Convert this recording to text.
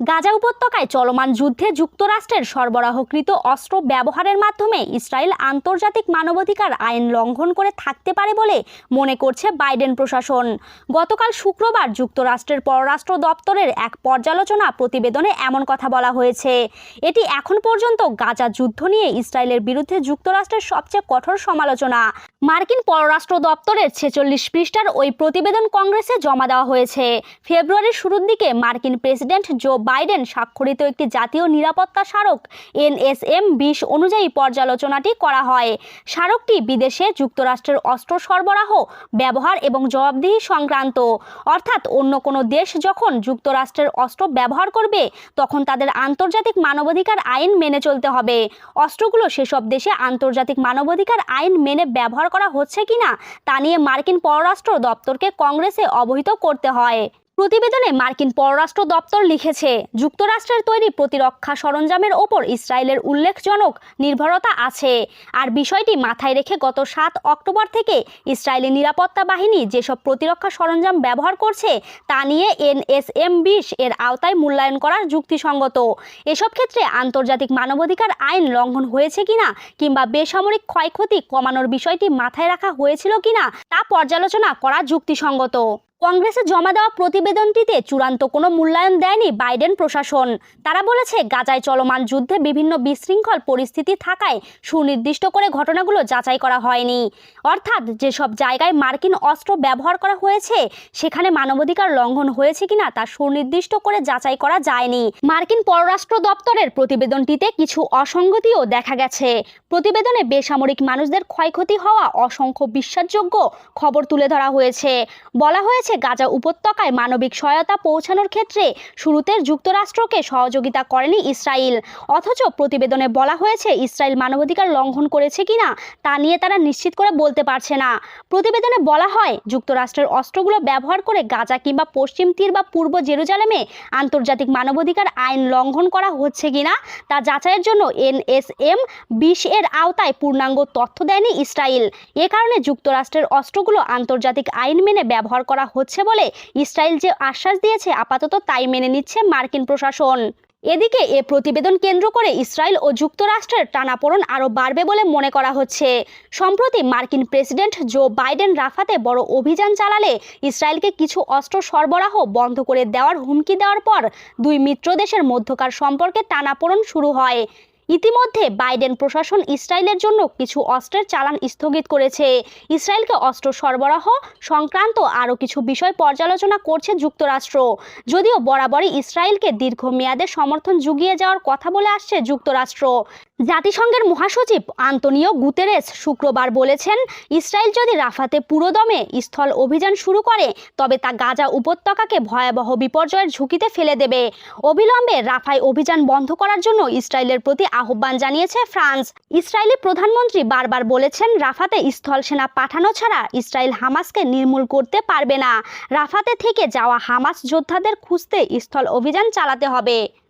গাজা উপত্যকায় চলমান যুদ্ধে যুক্তরাষ্ট্রের সরবরাহকৃত অস্ত্র ব্যবহারের মাধ্যমে ইসরায়েল আন্তর্জাতিক মানবাধিকার আইন লঙ্ঘন করে থাকতে পারে বলে মনে করছে বাইডেন প্রশাসন। গতকাল শুক্রবার যুক্তরাষ্ট্রের পররাষ্ট্র দপ্তরের এক পর্যালোচনা প্রতিবেদনে এমন কথা বলা হয়েছে। এটি এখন পর্যন্ত গাজা যুদ্ধ নিয়ে ইসরায়েলের বিরুদ্ধে যুক্তরাষ্ট্রের সবচেয়ে কঠোর সমালোচনা। মার্কিন পররাষ্ট্র দপ্তরের ছেচল্লিশ পৃষ্ঠার ওই প্রতিবেদন কংগ্রেসে জমা দেওয়া হয়েছে। ফেব্রুয়ারির শুরুর দিকে মার্কিন প্রেসিডেন্ট জো বাইডেন স্বাক্ষরিত একটি জাতীয় নিরাপত্তা স্মারক এনএসএম বিশ অনুযায়ী পর্যালোচনাটি করা হয়। স্মারকটি বিদেশে যুক্তরাষ্ট্রের অস্ত্র সরবরাহ, ব্যবহার এবং জবাবদিহি সংক্রান্ত। অর্থাৎ অন্য কোনো দেশ যখন যুক্তরাষ্ট্রের অস্ত্র ব্যবহার করবে, তখন তাদের আন্তর্জাতিক মানবাধিকার আইন মেনে চলতে হবে। অস্ত্রগুলো সেসব দেশে আন্তর্জাতিক মানবাধিকার আইন মেনে ব্যবহার করা হচ্ছে কিনা, তা নিয়ে মার্কিন পররাষ্ট্র দপ্তরকে কংগ্রেসে অবহিত করতে হয়। প্রতিবেদনে মার্কিন পররাষ্ট্র দপ্তর লিখেছে, যুক্তরাষ্ট্রের তৈরি প্রতিরক্ষা সরঞ্জামের ওপর ইসরায়েলের উল্লেখজনক নির্ভরতা আছে। আর বিষয়টি মাথায় রেখে গত সাত অক্টোবর থেকে ইসরায়েলি নিরাপত্তা বাহিনী যেসব প্রতিরক্ষা সরঞ্জাম ব্যবহার করছে, তা নিয়ে এনএসএম বিশ এর আওতায় মূল্যায়ন করা যুক্তিসঙ্গত। এসব ক্ষেত্রে আন্তর্জাতিক মানবাধিকার আইন লঙ্ঘন হয়েছে কিনা কিংবা বেসামরিক ক্ষয়ক্ষতি কমানোর বিষয়টি মাথায় রাখা হয়েছিল কিনা, তা পর্যালোচনা করা যুক্তিসঙ্গত। কংগ্রেসে জমা দেওয়া প্রতিবেদনটিতে চূড়ান্ত কোনো মূল্যায়ন দেয়নি বাইডেন প্রশাসন। তারা বলেছে, গাজায় চলমান যুদ্ধে বিভিন্ন বিশৃঙ্খল পরিস্থিতি থাকায় সুনির্দিষ্ট করে ঘটনাগুলো যাচাই করা হয়নি। অর্থাৎ যেসব জায়গায় মার্কিন অস্ত্র ব্যবহার করা হয়েছে, সেখানে মানবাধিকার লঙ্ঘন হয়েছে কিনা তা সুনির্দিষ্ট করে যাচাই করা যায়নি। মার্কিন পররাষ্ট্র দপ্তরের প্রতিবেদনটিতে কিছু অসঙ্গতিও দেখা গেছে। প্রতিবেদনে বেসামরিক মানুষদের ক্ষয়ক্ষতি হওয়া অসংখ্য বিশ্বাসযোগ্য খবর তুলে ধরা হয়েছে। বলা হয়েছে গাজা উপত্যকায় মানবিক সহায়তা পৌঁছানোর ক্ষেত্রে শুরুতে যুক্তরাষ্ট্রকে সহযোগিতা করেনি ইসরায়েল অথচ প্রতিবেদনে বলা হয়েছে ইসরায়েল মানবাধিকার লঙ্ঘন করেছে কিনা তা নিয়ে তারা নিশ্চিত করে বলতে পারছে না। প্রতিবেদনে বলা হয়, যুক্তরাষ্ট্রের অস্ত্রগুলো ব্যবহার করে গাজা কিংবা পশ্চিম তীর বা পূর্ব জেরুজালেমে আন্তর্জাতিক মানবাধিকার আইন লঙ্ঘন করা হচ্ছে কিনা তা যাচাইয়ের জন্য এনএসএম বিশ এর আওতায় পূর্ণাঙ্গ তথ্য দেয়নি ইসরায়েল এ কারণে যুক্তরাষ্ট্রের অস্ত্রগুলো আন্তর্জাতিক আইন মেনে ব্যবহার করা হচ্ছে বলে ইসরায়েল যে আশ্বাস দিয়েছে, আপাতত তাই মেনে নিচ্ছে মার্কিন প্রশাসন। এদিকে এ প্রতিবেদন কেন্দ্র করে ইসরায়েল ও যুক্তরাষ্ট্রের টানাপোড়ন আরও বাড়বে বলে মনে করা হচ্ছে। সম্প্রতি মার্কিন প্রেসিডেন্ট জো বাইডেন রাফাতে বড় অভিযান চালালে ইসরায়েলকে কিছু অস্ত্র সরবরাহ বন্ধ করে দেওয়ার হুমকি দেওয়ার পর দুই মিত্র দেশের মধ্যকার সম্পর্কে টানাপোড়ন শুরু হয়। ইতিমধ্যে বাইডেন প্রশাসন ইসরায়েলের জন্য কিছু অস্ত্রের চালান স্থগিত করেছে। ইসরায়েলকে অস্ত্র সরবরাহ সংক্রান্ত আরও কিছু বিষয় পর্যালোচনা করছে যুক্তরাষ্ট্র। যদিও বরাবরই ইসরায়েলকে দীর্ঘমেয়াদে সমর্থন জুগিয়ে যাওয়ার কথা বলে আসছে যুক্তরাষ্ট্র। জাতিসংঘের মহাসচিব আন্তনিও গুতেরেস শুক্রবার বলেছেন, ইসরায়েল যদি রাফাতে পুরোদমে স্থল অভিযান শুরু করে, তবে তা গাজা উপত্যকাকে ভয়াবহ বিপর্যয়ের ঝুঁকিতে ফেলে দেবে। অবিলম্বে রাফায় অভিযান বন্ধ করার জন্য ইসরায়েলের প্রতি আহ্বান জানিয়েছে ফ্রান্স। ইসরায়েলি প্রধানমন্ত্রী বারবার বলেছেন, রাফাতে স্থল সেনা পাঠানো ছাড়া ইসরায়েল হামাসকে নির্মূল করতে পারবে না। রাফাতে থেকে যাওয়া হামাস যোদ্ধাদের খুঁজতে স্থল অভিযান চালাতে হবে।